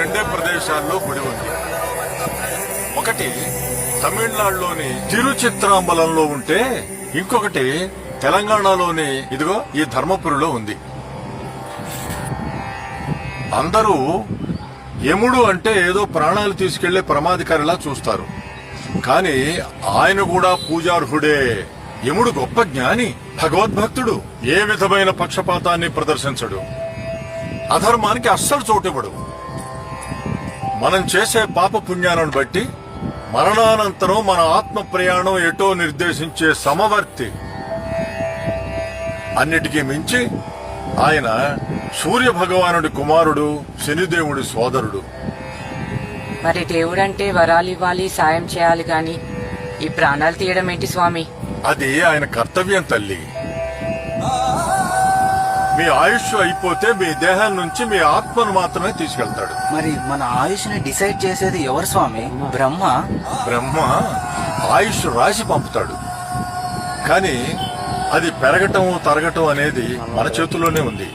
రెండే ప్రదేశాల్లో గుడి ఉంది. ఒకటి తమిళనాడులోని తిరుచిత్రాంబలంలో ఉంటే ఇంకొకటి తెలంగాణలోని ఇదిగో ఈ ధర్మపురిలో ఉంది. అందరూ యముడు అంటే ఏదో ప్రాణాలు తీసుకెళ్ళే ప్రమాదకారిలా చూస్తారు. కానీ ఆయన కూడా పూజార్హుడే. యముడు గొప్ప జ్ఞాని భగవద్భక్తుడు ఏ విధమైన పక్షపాతాన్ని ప్రదర్శించడు. అధర్మానికి అస్సలు చోటివ్వడు. మనం చేసే పాప పుణ్యాలను బట్టి మరణానంతరం మన ఆత్మ ప్రయాణం ఎటో నిర్దేశించే సమవర్తి. అన్నిటికీ మించి ఆయన సూర్య భగవానుడి కుమారుడు శనిదేవుడి సోదరుడు. మరి దేవుడంటే వరాలు ఇవ్వాలి సాయం చేయాలి గాని ఈ ప్రాణాలు తీయడం ఏంటి స్వామి? అది ఆయన కర్తవ్యం తల్లి. మీ ఆయుష్ అయిపోతే మీ దేహం నుంచి మీ ఆత్మను మాత్రమే తీసుకెళ్తాడు. మరి మన ఆయుష్ని డిసైడ్ చేసేది ఎవరు స్వామి? బ్రహ్మ? బ్రహ్మ ఆయుష్ రాసి పంపుతాడు. కానీ అది పెరగటం తరగటం అనేది మన చేతుల్లోనే ఉంది.